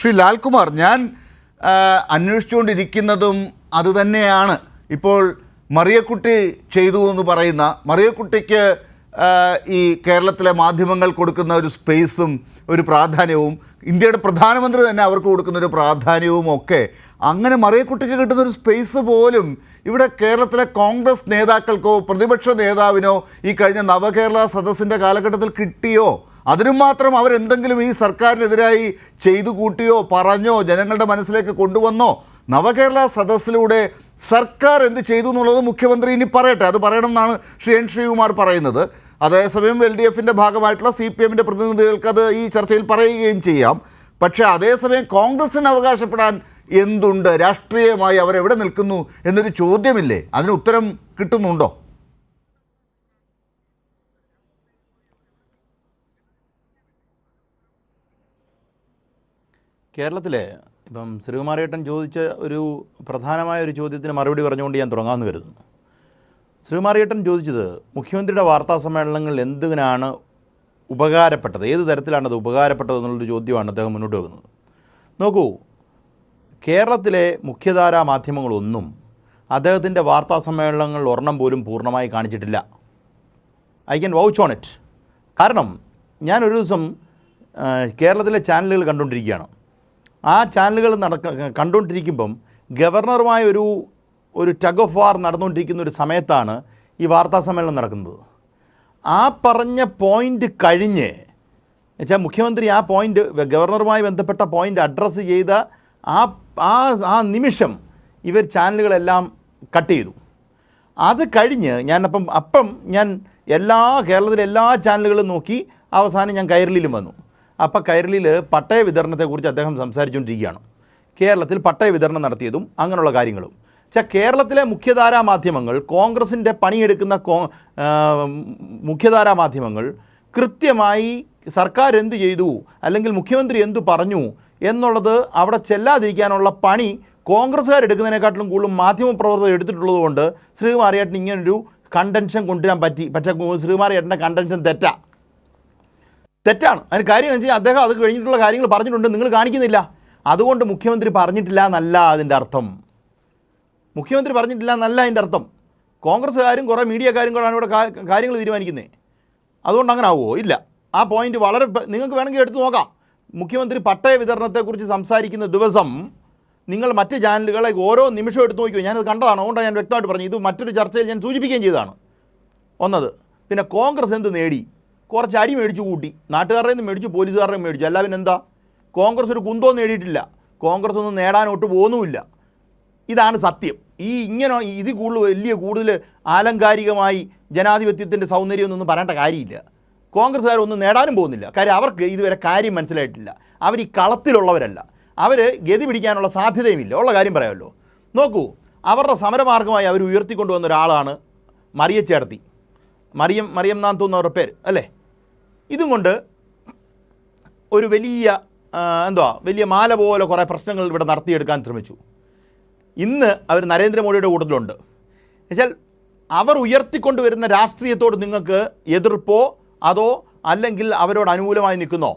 ശ്രീ ലാൽകുമാർ ഞാൻ അന്വേഷിച്ചുകൊണ്ടിരിക്കുന്നതും അതുതന്നെയാണ്. ഇപ്പോൾ മറിയക്കുട്ടി ചെയ്തു എന്ന് പറയുന്ന മറിയക്കുട്ടിക്ക് ഈ കേരളത്തിലെ മാധ്യമങ്ങൾ കൊടുക്കുന്ന ഒരു സ്പേസും ഒരു പ്രാധാന്യവും ഇന്ത്യയുടെ പ്രധാനമന്ത്രി തന്നെ അവർക്ക് കൊടുക്കുന്ന ഒരു പ്രാധാന്യവും ഒക്കെ അങ്ങനെ മറിയക്കുട്ടിക്ക് കിട്ടുന്ന ഒരു സ്പേസ് പോലും ഇവിടെ കേരളത്തിലെ കോൺഗ്രസ് നേതാക്കൾക്കോ പ്രതിപക്ഷ നേതാവിനോ ഈ കഴിഞ്ഞ നവകേരള സദസ്സിന്റെ കാലഘട്ടത്തിൽ കിട്ടിയോ? അതിനും മാത്രം അവരെന്തെങ്കിലും ഈ സർക്കാരിനെതിരായി ചെയ്തു കൂട്ടിയോ പറഞ്ഞോ ജനങ്ങളുടെ മനസ്സിലേക്ക് കൊണ്ടുവന്നോ നവകേരള സദസ്സിലൂടെ സർക്കാർ എന്ത് ചെയ്തു എന്നുള്ളത് മുഖ്യമന്ത്രി ഇനി പറയട്ടെ. അത് പറയണമെന്നാണ് ശ്രീ എൻ ശ്രീകുമാർ പറയുന്നത്. അതേസമയം എൽ ഡി എഫിന്റെ ഭാഗമായിട്ടുള്ള സി പി എമ്മിന്റെ പ്രതിനിധികൾക്ക് അത് ഈ ചർച്ചയിൽ പറയുകയും ചെയ്യാം. പക്ഷേ അതേസമയം കോൺഗ്രസിന് അവകാശപ്പെടാൻ എന്തുണ്ട്? രാഷ്ട്രീയമായി അവരെവിടെ നിൽക്കുന്നു എന്നൊരു ചോദ്യമില്ലേ? അതിന് ഉത്തരം കിട്ടുന്നുണ്ടോ? കേരളത്തിലെ ഇപ്പം ശ്രീകുമാരേട്ടൻ ചോദിച്ച ഒരു പ്രധാനമായ ഒരു ചോദ്യത്തിന് മറുപടി പറഞ്ഞുകൊണ്ട് ഞാൻ തുടങ്ങാമെന്ന് കരുതുന്നു. ശ്രീകുമാരേട്ടൻ ചോദിച്ചത് മുഖ്യമന്ത്രിയുടെ വാർത്താ സമ്മേളനങ്ങൾ എന്തിനാണ് ഉപകാരപ്പെട്ടത്? ഏത് തരത്തിലാണ് അത് ഉപകാരപ്പെട്ടത് എന്നുള്ളൊരു ചോദ്യമാണ് അദ്ദേഹം മുന്നോട്ട് വെക്കുന്നത്. നോക്കൂ കേരളത്തിലെ മുഖ്യധാരാ മാധ്യമങ്ങളൊന്നും അദ്ദേഹത്തിന്റെ വാർത്താ സമ്മേളനങ്ങൾ ഒരെണ്ണം പോലും പൂർണമായി കാണിച്ചിട്ടില്ല. I can vouch on it. കാരണം ഞാനൊരു ദിവസം കേരളത്തിലെ ചാനലുകൾ കണ്ടുകൊണ്ടിരിക്കുകയാണ്. ആ ചാനലുകൾ നടക്ക കണ്ടുകൊണ്ടിരിക്കുമ്പം ഗവർണറുമായ ഒരു ഒരു ടഗ് ഓഫ് വാർ നടന്നുകൊണ്ടിരിക്കുന്ന ഒരു സമയത്താണ് ഈ വാർത്താ സമ്മേളനം നടക്കുന്നത്. ആ പറഞ്ഞ പോയിന്റ് കഴിഞ്ഞ് വെച്ചാൽ മുഖ്യമന്ത്രി ആ പോയിന്റ് ഗവർണറുമായി ബന്ധപ്പെട്ട പോയിന്റ് അഡ്രസ്സ് ചെയ്ത ആ ആ ആ നിമിഷം ഇവർ ചാനലുകളെല്ലാം കട്ട് ചെയ്തു. അത് കഴിഞ്ഞ് ഞാനപ്പം അപ്പം ഞാൻ എല്ലാ കേരളത്തിലെ എല്ലാ ചാനലുകളും നോക്കി അവസാനം ഞാൻ കൈരളിയിലും വന്നു. അപ്പോൾ കൈരളിയിൽ പട്ടയ വിതരണത്തെക്കുറിച്ച് അദ്ദേഹം സംസാരിച്ചുകൊണ്ടിരിക്കുകയാണ്. കേരളത്തിൽ പട്ടയ വിതരണം നടത്തിയതും അങ്ങനെയുള്ള കാര്യങ്ങളും. വെച്ചാൽ കേരളത്തിലെ മുഖ്യധാരാ മാധ്യമങ്ങൾ കോൺഗ്രസിന്റെ പണിയെടുക്കുന്ന കോ മുഖ്യധാരാ മാധ്യമങ്ങൾ കൃത്യമായി സർക്കാർ എന്തു ചെയ്തു അല്ലെങ്കിൽ മുഖ്യമന്ത്രി എന്തു പറഞ്ഞു എന്നുള്ളത് അവിടെ ചെല്ലാതിരിക്കാനുള്ള പണി കോൺഗ്രസ്സുകാർ എടുക്കുന്നതിനെക്കാട്ടിലും കൂടുതൽ മാധ്യമപ്രവർത്തകർ എടുത്തിട്ടുള്ളതുകൊണ്ട് ശ്രീകുമാറിയേട്ടൻ ഇങ്ങനൊരു കണ്ടൻഷൻ കൊണ്ടുവരാൻ പറ്റി. പക്ഷേ ശ്രീകുമാറിയേട്ടന്റെ കണ്ടൻഷൻ തെറ്റാ. തെറ്റാണ്. അതിന് കാര്യം എന്ന് വെച്ചാൽ അദ്ദേഹം അത് കഴിഞ്ഞിട്ടുള്ള കാര്യങ്ങൾ പറഞ്ഞിട്ടുണ്ട്. നിങ്ങൾ കാണിക്കുന്നില്ല. അതുകൊണ്ട് മുഖ്യമന്ത്രി പറഞ്ഞിട്ടില്ല എന്നല്ല അതിന്റെ അർത്ഥം. മുഖ്യമന്ത്രി പറഞ്ഞിട്ടില്ല എന്നല്ല അതിന്റെ അർത്ഥം. കോൺഗ്രസ്സുകാരും കുറേ മീഡിയക്കാരും കൂടെയാണ് ഇവിടെ കാര്യങ്ങൾ തീരുമാനിക്കുന്നത് അതുകൊണ്ട് അങ്ങനെ ആവുമോ ഇല്ല. ആ പോയിന്റ് വളരെ നിങ്ങൾക്ക് വേണമെങ്കിൽ എടുത്തു നോക്കാം. മുഖ്യമന്ത്രി പട്ടയ വിതരണത്തെക്കുറിച്ച് സംസാരിക്കുന്ന ദിവസം നിങ്ങൾ മറ്റ് ചാനലുകളെ ഓരോ നിമിഷവും എടുത്ത് നോക്കിയോ? ഞാനത് കണ്ടതാണ്. അതുകൊണ്ടാണ് ഞാൻ വ്യക്തമായിട്ട് പറഞ്ഞു ഇത് മറ്റൊരു ചർച്ചയിൽ ഞാൻ സൂചിപ്പിക്കുകയും ചെയ്തതാണ്. ഒന്നത്. പിന്നെ കോൺഗ്രസ് എന്ത് നേടി? കുറച്ച് അടി മേടിച്ചു കൂട്ടി. നാട്ടുകാരുടെ നിന്ന് മേടിച്ചു പോലീസുകാരുടെ മേടിച്ചു. അല്ല പിന്നെ എന്താ കോൺഗ്രസ് ഒരു കുന്തോ നേടിയിട്ടില്ല. കോൺഗ്രസ് ഒന്നും നേടാനോട്ട് പോകുന്നുമില്ല ഇതാണ് സത്യം. ഈ ഇങ്ങനെ ഇത് കൂടുതൽ വലിയ കൂടുതൽ ആലങ്കാരികമായി ജനാധിപത്യത്തിന്റെ സൗന്ദര്യമൊന്നും പറയേണ്ട കാര്യമില്ല. കോൺഗ്രസ്സുകാർ ഒന്നും നേടാനും പോകുന്നില്ല. കാര്യം അവർക്ക് ഇതുവരെ കാര്യം മനസ്സിലായിട്ടില്ല. അവർ ഈ കളത്തിലുള്ളവരല്ല. അവർ ഗതി പിടിക്കാനുള്ള സാധ്യതയുമില്ല. ഉള്ള കാര്യം പറയാമല്ലോ. നോക്കൂ അവരുടെ സമരമാർഗമായി അവർ ഉയർത്തിക്കൊണ്ടുവന്ന ഒരാളാണ് മറിയച്ചേടത്തി. മറിയം മറിയം നാൻ തോന്നുന്നവരുടെ പേര് അല്ലേ? ഇതും കൊണ്ട് ഒരു വലിയ എന്തുവാ വലിയ മാല പോലെ കുറേ പ്രശ്നങ്ങൾ ഇവിടെ നടത്തിയെടുക്കാൻ ശ്രമിച്ചു. ഇന്ന് അവർ നരേന്ദ്രമോദിയുടെ കൂട്ടത്തിലുണ്ട്. എന്നുവെച്ചാൽ അവർ ഉയർത്തിക്കൊണ്ടുവരുന്ന രാഷ്ട്രീയത്തോട് നിങ്ങൾക്ക് എതിർപ്പോ അതോ അല്ലെങ്കിൽ അവരോട് അനുകൂലമായി നിൽക്കുന്നോ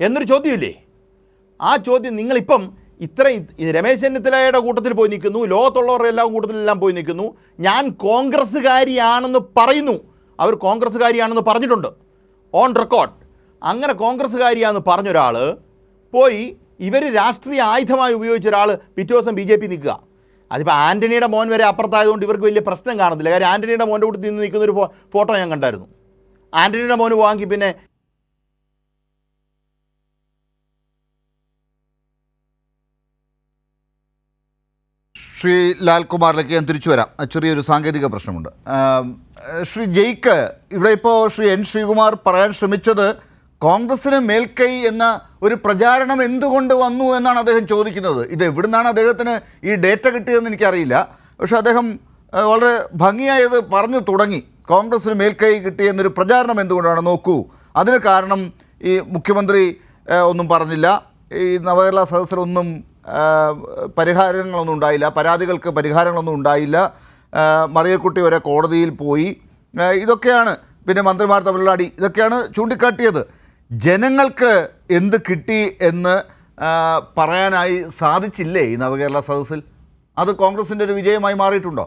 എന്നൊരു ചോദ്യമില്ലേ? ആ ചോദ്യം നിങ്ങളിപ്പം ഇത്രയും രമേശ് ചെന്നിത്തലയുടെ കൂട്ടത്തിൽ പോയി നിൽക്കുന്നു ലോകത്തുള്ളവരുടെ എല്ലാ കൂട്ടത്തിലെല്ലാം പോയി നിൽക്കുന്നു. ഞാൻ കോൺഗ്രസ്സുകാരിയാണെന്ന് പറയുന്നു. അവർ കോൺഗ്രസ്സുകാരിയാണെന്ന് പറഞ്ഞിട്ടുണ്ട്. ഓൺ റെക്കോർഡ് അങ്ങനെ കോൺഗ്രസ്സുകാരിയാന്ന് പറഞ്ഞൊരാൾ പോയി ഇവർ രാഷ്ട്രീയ ആയുധമായി ഉപയോഗിച്ച ഒരാൾ പിറ്റേ ദിവസം ബി ജെ പി നിൽക്കുക. അതിപ്പോൾ ആന്റണിയുടെ മോൻ വരെ അപ്പുറത്തായതുകൊണ്ട് ഇവർക്ക് വലിയ പ്രശ്നം കാണുന്നില്ല കാര്യം ആന്റണിയുടെ മോന്റെ കൂട്ടത്തിൽ നിന്ന് നിൽക്കുന്ന ഒരു ഫോട്ടോ ഞാൻ കണ്ടായിരുന്നു. ആന്റണിയുടെ മോന് വാങ്ങി പിന്നെ ശ്രീ ലാൽകുമാറിലേക്ക് ഞാൻ തിരിച്ചു വരാം. ചെറിയൊരു സാങ്കേതിക പ്രശ്നമുണ്ട്. ശ്രീ ജയ്ക്ക് ഇവിടെ ഇപ്പോൾ ശ്രീ എൻ ശ്രീകുമാർ പറയാൻ ശ്രമിച്ചത് കോൺഗ്രസിന് മേൽക്കൈ എന്ന ഒരു പ്രചാരണം എന്തുകൊണ്ട് വന്നു എന്നാണ് അദ്ദേഹം ചോദിക്കുന്നത്. ഇത് എവിടുന്നാണ് അദ്ദേഹത്തിന് ഈ ഡേറ്റ കിട്ടിയതെന്ന് എനിക്കറിയില്ല. പക്ഷെ അദ്ദേഹം വളരെ ഭംഗിയായത് പറഞ്ഞു തുടങ്ങി. കോൺഗ്രസിന് മേൽക്കൈ കിട്ടിയെന്നൊരു പ്രചാരണം എന്തുകൊണ്ടാണ് നോക്കൂ. അതിന് കാരണം ഈ മുഖ്യമന്ത്രി ഒന്നും പറഞ്ഞില്ല. ഈ നവകേരള സദസ്സിലൊന്നും പരിഹാരങ്ങളൊന്നും ഉണ്ടായില്ല. പരാതികൾക്ക് പരിഹാരങ്ങളൊന്നും ഉണ്ടായില്ല. മറിയക്കുട്ടി വരെ കോടതിയിൽ പോയി. ഇതൊക്കെയാണ് പിന്നെ മന്ത്രിമാർ തമ്മിലുള്ള അടി. ഇതൊക്കെയാണ് ചൂണ്ടിക്കാട്ടിയത്. ജനങ്ങൾക്ക് എന്ത് കിട്ടി എന്ന് പറയാനായി സാധിച്ചില്ലേ ഈ നവകേരള സദസ്സിൽ? അത് കോൺഗ്രസിന്റെ ഒരു വിജയമായി മാറിയിട്ടുണ്ടോ?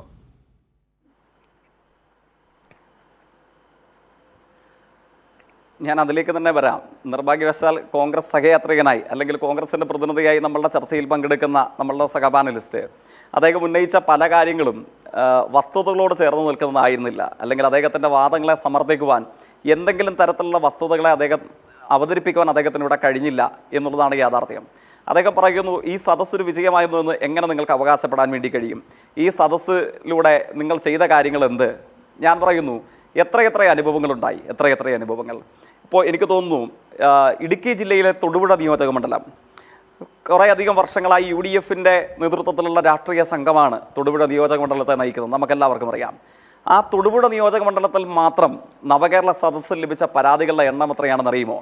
ഞാൻ അതിലേക്ക് തന്നെ വരാം. നിർഭാഗ്യവശാൽ കോൺഗ്രസ് സഹയാത്രികനായി അല്ലെങ്കിൽ കോൺഗ്രസിന്റെ പ്രതിനിധിയായി നമ്മളുടെ ചർച്ചയിൽ പങ്കെടുക്കുന്ന നമ്മളുടെ സഹപാനലിസ്റ്റ് അദ്ദേഹം ഉന്നയിച്ച പല കാര്യങ്ങളും വസ്തുതകളോട് ചേർന്ന് നിൽക്കുന്നതായിരുന്നില്ല. അല്ലെങ്കിൽ അദ്ദേഹത്തിന്റെ വാദങ്ങളെ സമർത്ഥിക്കുവാൻ എന്തെങ്കിലും തരത്തിലുള്ള വസ്തുതകളെ അദ്ദേഹം അവതരിപ്പിക്കുവാൻ അദ്ദേഹത്തിന് ഇവിടെ കഴിഞ്ഞില്ല എന്നുള്ളതാണ് യാഥാർത്ഥ്യം. അദ്ദേഹം പറയുന്നു ഈ സദസ്സ് ഒരു വിജയമായിരുന്നു എന്ന് എങ്ങനെ നിങ്ങൾക്ക് അവകാശപ്പെടാൻ വേണ്ടി കഴിയും? ഈ സദസ്സിലൂടെ നിങ്ങൾ ചെയ്ത കാര്യങ്ങൾ എന്ത്? ഞാൻ പറയുന്നു എത്രയെത്ര അനുഭവങ്ങളുണ്ടായി എത്രയെത്ര അനുഭവങ്ങൾ? ഇപ്പോൾ എനിക്ക് തോന്നുന്നു ഇടുക്കി ജില്ലയിലെ തൊടുപുഴ നിയോജക മണ്ഡലം. കുറേ അധികം വർഷങ്ങളായി യു ഡി എഫിന്റെ നേതൃത്വത്തിലുള്ള രാഷ്ട്രീയ സംഘമാണ് തൊടുപുഴ നിയോജക മണ്ഡലത്തെ നയിക്കുന്നത്. നമുക്കെല്ലാവർക്കും അറിയാം. ആ തൊടുപുഴ നിയോജക മണ്ഡലത്തിൽ മാത്രം നവകേരള സദസ്സിൽ ലഭിച്ച പരാതികളുടെ എണ്ണം എത്രയാണെന്ന് അറിയുമോ?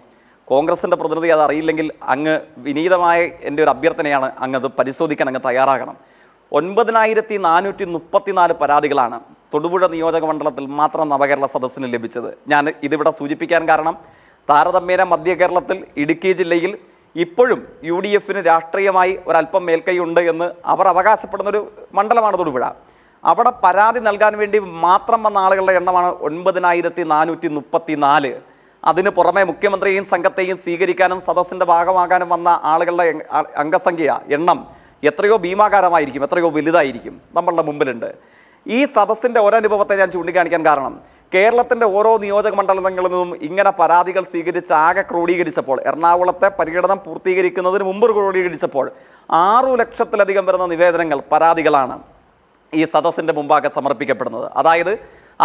കോൺഗ്രസിന്റെ പ്രതിനിധി അത് അറിയില്ലെങ്കിൽ അങ്ങ് വിനീതമായ എന്റെ ഒരു അഭ്യർത്ഥനയാണ് അങ്ങ് അത് പരിശോധിക്കാൻ അങ്ങ് തയ്യാറാകണം. ഒൻപതിനായിരത്തി നാനൂറ്റി മുപ്പത്തിനാല് പരാതികളാണ് തൊടുപുഴ നിയോജക മണ്ഡലത്തിൽ മാത്രം നവകേരള സദസ്സിന് ലഭിച്ചത്. ഞാൻ ഇതിവിടെ സൂചിപ്പിക്കാൻ കാരണം താരതമ്യേന മധ്യ കേരളത്തിൽ ഇടുക്കി ജില്ലയിൽ ഇപ്പോഴും യു ഡി എഫിന് രാഷ്ട്രീയമായി ഒരല്പം മേൽക്കൈയുണ്ട് എന്ന് അവർ അവകാശപ്പെടുന്നൊരു മണ്ഡലമാണ് തൊടുപുഴ. അവിടെ പരാതി നൽകാൻ വേണ്ടി മാത്രം വന്ന ആളുകളുടെ എണ്ണമാണ് ഒൻപതിനായിരത്തി നാനൂറ്റി മുപ്പത്തി നാല് അതിന് പുറമെ മുഖ്യമന്ത്രിയെയും സംഘത്തെയും സ്വീകരിക്കാനും സദസ്സിന്റെ ഭാഗമാകാനും വന്ന ആളുകളുടെ അംഗസംഖ്യ എണ്ണം എത്രയോ ഭീമാകാരമായിരിക്കും എത്രയോ വലുതായിരിക്കും നമ്മളുടെ മുമ്പിലുണ്ട്. ഈ സദസ്സിന്റെ ഒരനുഭവത്തെ ഞാൻ ചൂണ്ടിക്കാണിക്കാൻ കാരണം കേരളത്തിന്റെ ഓരോ നിയോജക മണ്ഡലങ്ങളിൽ നിന്നും ഇങ്ങനെ പരാതികൾ സ്വീകരിച്ച് ആകെ ക്രോഡീകരിച്ചപ്പോൾ എറണാകുളത്തെ പര്യടനം പൂർത്തീകരിക്കുന്നതിന് മുമ്പ് ക്രോഡീകരിച്ചപ്പോൾ ആറു ലക്ഷത്തിലധികം വരുന്ന നിവേദനങ്ങൾ പരാതികളാണ് ഈ സദസ്സിന്റെ മുമ്പാകെ സമർപ്പിക്കപ്പെടുന്നത്. അതായത്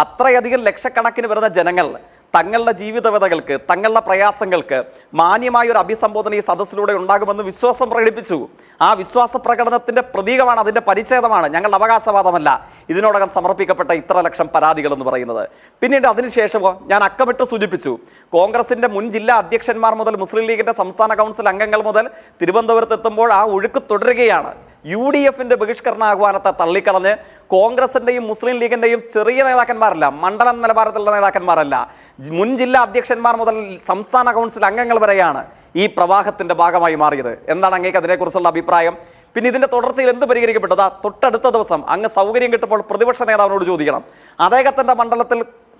അത്രയധികം ലക്ഷക്കണക്കിന് വരുന്ന ജനങ്ങൾ തങ്ങളുടെ ജീവിതവതകൾക്ക് തങ്ങളുടെ പ്രയാസങ്ങൾക്ക് മാന്യമായ ഒരു അഭിസംബോധന ഈ സദസ്സിലൂടെ ഉണ്ടാകുമെന്ന് വിശ്വാസം പ്രകടിപ്പിച്ചു. ആ വിശ്വാസ പ്രകടനത്തിന്റെ പ്രതീകമാണ് അതിന്റെ പരിച്ഛേദമാണ്. ഞങ്ങളുടെ അവകാശവാദമല്ല. ഇതിനോടകം സമർപ്പിക്കപ്പെട്ട ഇത്ര ലക്ഷം പരാതികൾ എന്ന് പറയുന്നത്. പിന്നീട് അതിനുശേഷമോ ഞാൻ അക്കമിട്ട് സൂചിപ്പിച്ചു. കോൺഗ്രസിന്റെ മുൻ ജില്ലാ അധ്യക്ഷന്മാർ മുതൽ മുസ്ലിം ലീഗിന്റെ സംസ്ഥാന കൗൺസിൽ അംഗങ്ങൾ മുതൽ തിരുവനന്തപുരത്ത് എത്തുമ്പോൾ ആ ഒഴുക്ക് തുടരുകയാണ്. യു ഡി എഫിന്റെ ബഹിഷ്കരണ ആഹ്വാനത്തെ തള്ളിക്കളഞ്ഞ് കോൺഗ്രസിന്റെയും മുസ്ലിം ലീഗിന്റെയും ചെറിയ നേതാക്കന്മാരല്ല മണ്ഡലം നിലവാരത്തിലുള്ള നേതാക്കന്മാരല്ല. മുൻ ജില്ലാ അധ്യക്ഷന്മാർ മുതൽ സംസ്ഥാന കൗൺസിൽ അംഗങ്ങൾ വരെയാണ് ഈ പ്രവാഹത്തിന്റെ ഭാഗമായി മാറിയത്. എന്താണ് അങ്ങേക്ക് അതിനെക്കുറിച്ചുള്ള അഭിപ്രായം? പിന്നെ ഇതിന്റെ തുടർച്ചയിൽ എന്ത് പരിഹരിക്കപ്പെട്ടത്? തൊട്ടടുത്ത ദിവസം അങ്ങ് സൗകര്യം കിട്ടുമ്പോൾ പ്രതിപക്ഷ നേതാവിനോട് ചോദിക്കണം. അദ്ദേഹത്തിന്റെ മണ്ഡലത്തിൽ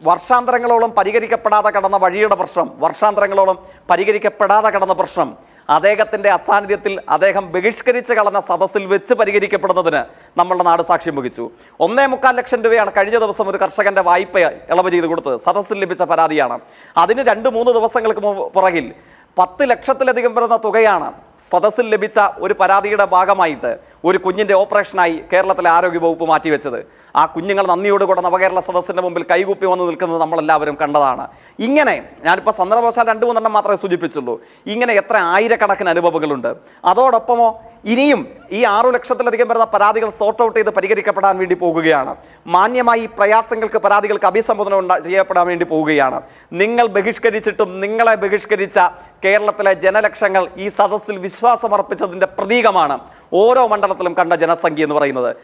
വർഷാന്തരങ്ങളോളം പരിഹരിക്കപ്പെടാതെ കടന്ന വഴിയുടെ പ്രശ്നം വർഷാന്തരങ്ങളോളം പരിഹരിക്കപ്പെടാതെ കടന്ന പ്രശ്നം അദ്ദേഹത്തിന്റെ അസാന്നിധ്യത്തിൽ അദ്ദേഹം ബഹിഷ്കരിച്ച് കളഞ്ഞ സദസ്സിൽ വെച്ച് പരിഹരിക്കപ്പെടുന്നതിന് നമ്മളുടെ നാട് സാക്ഷ്യം വഹിച്ചു. ഒന്നേ മുക്കാൽ ലക്ഷം രൂപയാണ് കഴിഞ്ഞ ദിവസം ഒരു കർഷകന്റെ വായ്പ ഇളവ് ചെയ്ത് കൊടുത്തത്. സദസ്സിൽ ലഭിച്ച പരാതിയാണ്. അതിന് രണ്ട് മൂന്ന് ദിവസങ്ങൾക്ക് പുറകിൽ പത്ത് ലക്ഷത്തിലധികം വരുന്ന തുകയാണ് സദസ്സിൽ ലഭിച്ച ഒരു പരാതിയുടെ ഭാഗമായിട്ട് ഒരു കുഞ്ഞിന്റെ ഓപ്പറേഷനായി കേരളത്തിലെ ആരോഗ്യവകുപ്പ് മാറ്റിവെച്ചത്. ആ കുഞ്ഞുങ്ങൾ നന്ദിയോടുകൂടെ നവകേരള സദസ്സിന്റെ മുമ്പിൽ കൈകൂപ്പി വന്ന് നിൽക്കുന്നത് നമ്മളെല്ലാവരും കണ്ടതാണ്. ഇങ്ങനെ ഞാനിപ്പോൾ സന്ദർഭവശാൽ രണ്ട് മൂന്നെണ്ണം മാത്രമേ സൂചിപ്പിച്ചുള്ളൂ. ഇങ്ങനെ എത്ര ആയിരക്കണക്കിന് അനുഭവങ്ങളുണ്ട്. അതോടൊപ്പമോ ഇനിയും ഈ ആറു ലക്ഷത്തിലധികം വരുന്ന പരാതികൾ സോർട്ട് ഔട്ട് ചെയ്ത് പരിഹരിക്കപ്പെടാൻ വേണ്ടി പോകുകയാണ്. മാന്യമായി പ്രയാസങ്ങൾക്ക് പരാതികൾക്ക് അഭിസംബോധന ഉണ്ടാ- ചെയ്യപ്പെടാൻ വേണ്ടി പോവുകയാണ് നിങ്ങൾ ബഹിഷ്കരിച്ചിട്ടും നിങ്ങളെ ബഹിഷ്കരിച്ച കേരളത്തിലെ ജനലക്ഷങ്ങൾ ഈ സദസ്സിൽ വിശ്വാസമർപ്പിച്ചതിന്റെ പ്രതീകമാണ്. ഓരോ മണ്ഡലത്തിലും കണ്ട ജനസംഖ്യ എന്ന് പറയുന്നത്.